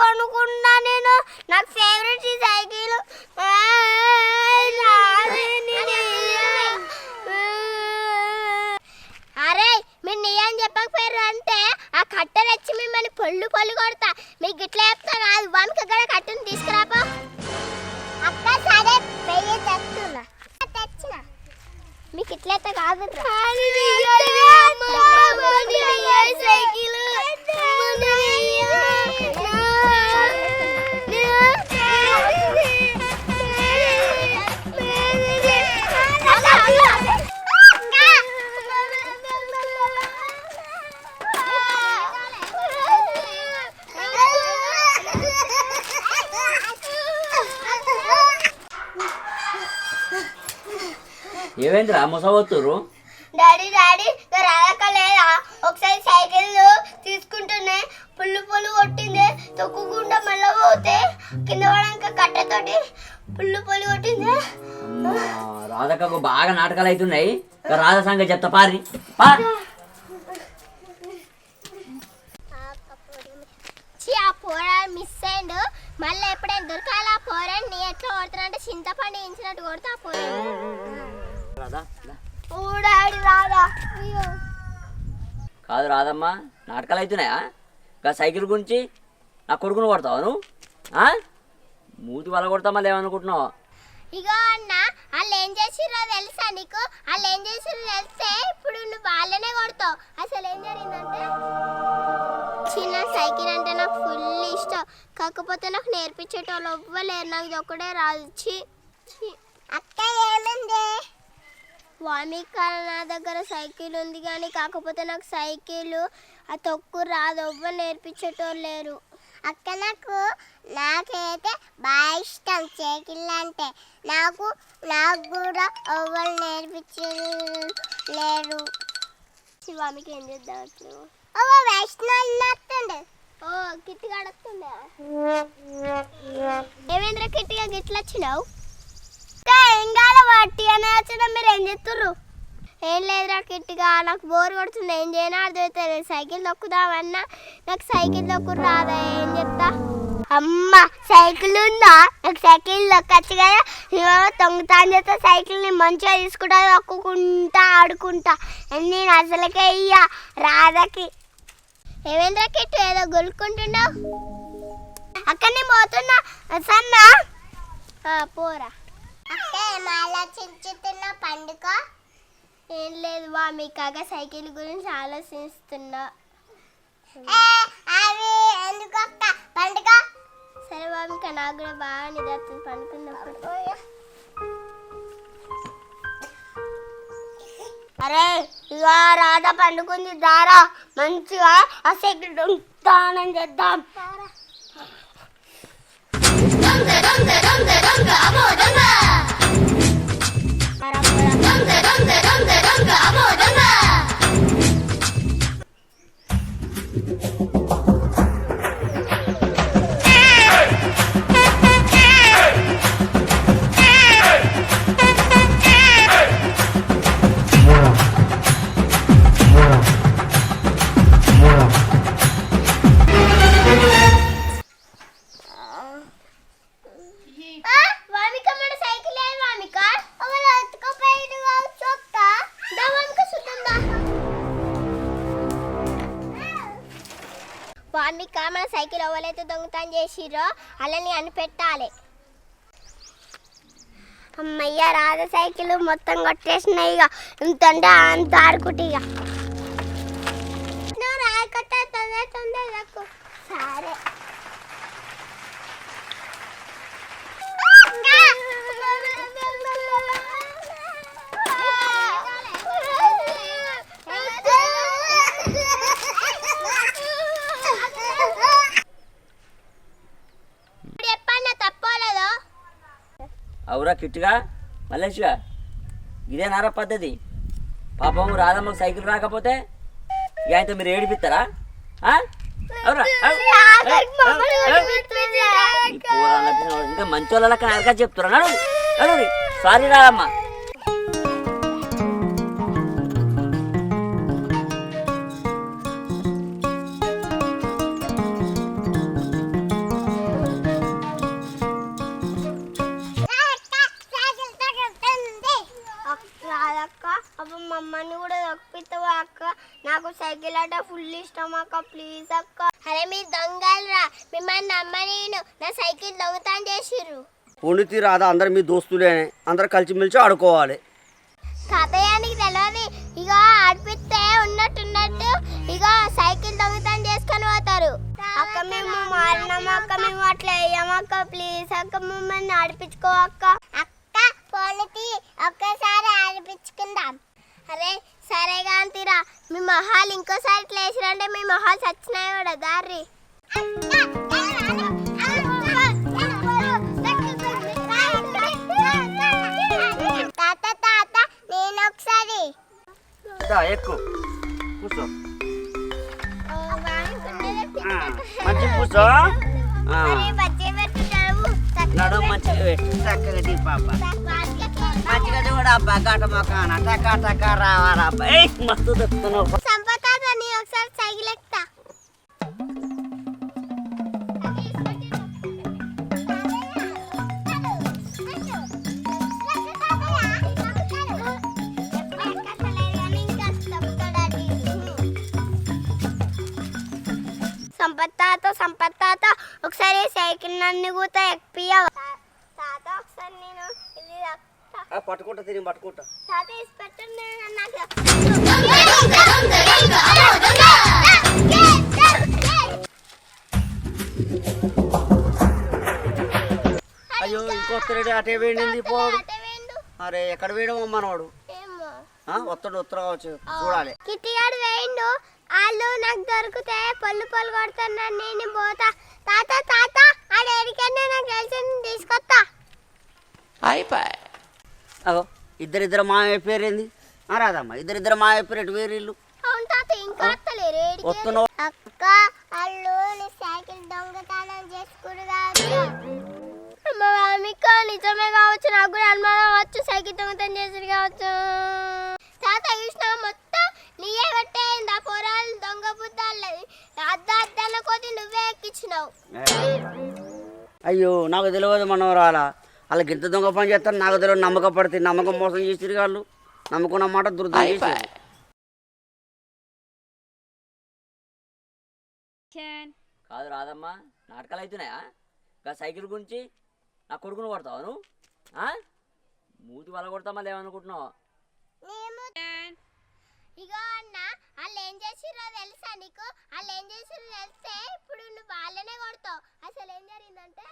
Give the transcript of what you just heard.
కొనుక్కున్నా నేను. నాకు ఫేవరెట్ ఈ సైకిల్. అరే మీరు నీ చెప్పకపోయారు అంటే ఆ కట్టెలు వచ్చి మిమ్మల్ని పొల్లు పొల్లు కొడతా. మీకు ఇట్లా చెప్తా కాదు. వన్కి కూడా కట్టను తీసుకురాపో. అక్క సరే పెయ్యి తెచ్చున్నా తెచ్చిన. మీకు ఇట్లయితే కాదు ఏమైందిరా ముసవత్తురు డాడీ డాడీ రాక లేదా ఒకసారి సైకిల్ తీసుకుంటూనే పుల్లు పుల్లు కొట్టింది తొక్కుకుండా మళ్ళీ పోతే కింద పడాక కట్టతోటి పుల్లు పుల్లు కొట్టింది. అమ్మా, రాధక్కకు బాగా నాటకాలు అవుతున్నాయి. రాధ సంగతి చెప్తా పారి. పా. ఆ పోరా మిస్ అయిండు. మళ్ళీ ఎప్పుడైనా దొరకాలి ఆ పోరాన్ని నీ ఎట్లా కొడుతున్నా చింతపండు ఇంచినట్టు కొడతా ఆ పోరాన్ని రాధా దా. ఓ డాడీ రాదా అయ్యో కాదు రాదమ్మా నాటకాలు అవుతున్నాయా? ఇంకా సైకిల్ గురించి నా కొడుకును కొడతావా నువ్వు? ఆ? మూతి వల్ల కొడతా మళ్ళీ ఏమనుకుంటున్నావు ఇగో అన్న వాళ్ళు ఏం చేసిర్రో తెలుసా నీకు? వాళ్ళు ఏం చేసిర్రో తెలిస్తే ఇప్పుడు నువ్వు వాళ్ళనే కొడతావు. అసలు ఏం జరిగిందంటే చిన్న సైకిల్ అంటే నాకు ఫుల్ ఇష్టం. కాకపోతే నాకు నేర్పించేటోళ్ళు ఎవ్వలేరు. నాకు ఇది ఒక్కడే రాదు. అక్క ఏమైంది? వామిక నా దగ్గర సైకిల్ ఉంది కానీ కాకపోతే నాకు సైకిల్ ఆ తొక్కు రాదు. ఎవ్వరు నేర్పించేటోళ్ళు లేరు. అక్క నాకు నాకైతే బాగా ఇష్టం సైకిల్ అంటే. నాకు నాకు కూడా ఎవరు నేర్పించారు లేరు శివామికి ఏం చేద్దాం ఓ వైష్ణవ్ నత్తుండే ఓ కిట్టి కడుతుండే. ఏమేంద్ర కిట్టిగా గిట్ల వచ్చినావు ఎంగాల వట్టి అని వచ్చిన మీరు ఏం చేస్తుర్రు? ఏం లేదురా కిట్టిగా నాకు బోర్ కొడుతుంది. ఏం చేయనా? అర్థమవుతుంది సైకిల్ తొక్కుదామన్నా నాకు సైకిల్ తొక్కు రాదా ఏం చెప్తా అమ్మ సైకిల్ ఉందా? నాకు సైకిల్ తొక్కచ్చు కదా. ఇవాళ తొంగుతా అని చెప్తా సైకిల్ని మంచిగా తీసుకుంటా తొక్కుకుంటా ఆడుకుంటా. నేను అసలుకే ఇయ్యా రాధకి. ఏమేంద్ర కిట్టు? ఏదో గొలుకుంటున్నావు అక్కడనే పోతున్నా. సన్నా? పోరా. అక్కే మళ్ళా చించుతున్న పండుగ ఏం లేదు వా మీ కాక సైకిల్ గురించి ఆలోచిస్తున్నా. అవి ఎందుకు అక్క పండుగ సరే బాబు ఇంకా నాకు కూడా బాగా నిద్రతుంది పండుకున్నప్పుడు. అరే ఇక రాధ పండుకుంది దారా. మంచిగా ఆ సైకిల్ దొంగతానని చేద్దాం. దొంగ దొంగ దొంగ దొంగ అమ్మో దొంగ. dónde, dónde? ఎవరైతే దొంగతనం చేసిరో వాళ్ళని అనిపెట్టాలి. అమ్మయ్య రాధ సైకిల్ మొత్తం కొట్టేసినాయి ఇక ఎంత అంటే అంత ఆడుకుంటే ఇక నువ్వు రాయకొట్ట తొందర తొందర సరే. అవురా కిట్టుగా మల్లేష్గా ఇదే నారా పద్ధతి. పాపం రాదమ్మకు సైకిల్ రాకపోతే ఇక ఆయనతో మీరు ఏడిపిస్తారా? అవురా ఇంకా మంచి వాళ్ళ చెప్తున్నా సారీ రాదమ్మా అప్పుడు మమ్మల్ని కూడా తప్పిస్తావా అక్క? నాకు సైకిల్ అంటే ఫుల్ ఇష్టం అక్క ప్లీజ్ అక్క. అరే మీరు దొంగలరా మిమ్మల్ని నమ్మనేను నా సైకిల్ దొంగతనం చేసిర్రు. పొండితి రాదా అందరు మీ దోస్తులేనే. అందరు కలిసిమెలిసి ఆడుకోవాలి. తాతయ్యానికి తెలియదు ఇక ఆడిపిస్తే ఉన్నట్టున్నట్టు ఇక సైకిల్ దొంగతనం చేసుకొని పోతారు. అక్క మేము మారినాం అక్క మేము అట్లా వేయమక్క ప్లీజ్ అక్క మమ్మల్ని ఆడిపించుకో అక్క. అక్క పోలితి ఒక్కసారి ఆడిపించుకుందాం. అరే సరే కాంతిరా మీ మొహాలు ఇంకోసారి ఇట్లా వేసిరంటే మీ మొహాలు చచ్చినాయి కూడా దారి తాత తాత నేను ఒకసారి. దా, ఎక్కు. కూర్చో. ఆ, మంచి కూర్చో. ఆ, నడుము మంచిగా పెట్టు. చక్కగా తీ పాప మంచిగా చూడు అబ్బా గట మొకాన టక టక రావాలా మస్తు నీ ఒకసారి సైకిల్ ఎక్కుతా సంపత్ తాత సంపత్ తాత ఒకసారి సైకిల్ నన్ను కూడా ఎక్కియవ తాత ఒకసారి నేను ఇది పట్టుకుంటా తిరిగి పట్టుకుంటా. అయ్యో ఇంకొత్తడు అటే వేడింది పోడు. వేయండు. అరే ఎక్కడ వేయడమో మనవాడు వత్తడు ఉత్తర కావచ్చు. చూడాలి. కిట్టిగాడు వేయండు. వాళ్ళు నాకు దొరికితే పళ్ళు పళ్ళు కొడుతున్నాను నేను పోతా. తాత తాత ఆడ ఎడికన్నా నాకు తెలిసి తీసుకొస్తా. అగో ఇద్దరిద్దరు మామయ్య పేరేంది? రాదమ్మా ఇద్దరిద్దరు మామయ్య పేరు ఎటు వేరు ఇల్లు? అవును తాత ఇంకా వస్తున్నావు? అక్క వాళ్ళు సైకిల్ దొంగతనం చేసుకుడు నిజమే కావచ్చు నాకు కూడా అనుమానం సైకిల్ దొంగతనం చేసారు కావచ్చు. తాత చూసిన మొత్తం నీయే పెట్టేయండి ఆ పొరాలు దొంగ బుద్ధాలది. అద్ద అద్దన్న కొద్ది నువ్వే ఎక్కించినావు. అయ్యో నాకు తెలియదు మనవరాలా. వాళ్ళకి ఇంత దొంగ పని చేస్తారు నాకు తెలియదు నమ్మకం పడితే నమ్మకం మోసం చేసిరు వాళ్ళు. నమ్మకున్న మాట దుర్దం చేసిరు కాదు రాదమ్మా నాటకాలు అవుతున్నాయా ఇంకా సైకిల్ గురించి నా కొడుకును కొడతావా నువ్వు? ఆ? మూతి వల్ల కొడతా మళ్ళీ ఏమనుకుంటున్నావు ఇగో అన్న వాళ్ళు ఏం చేసిర్రో తెలుసా నీకు? వాళ్ళు ఏం చేసిర్రో తెలిస్తే ఇప్పుడు నువ్వు వాళ్ళనే కొడతావు. అసలు ఏం జరిగిందంటే?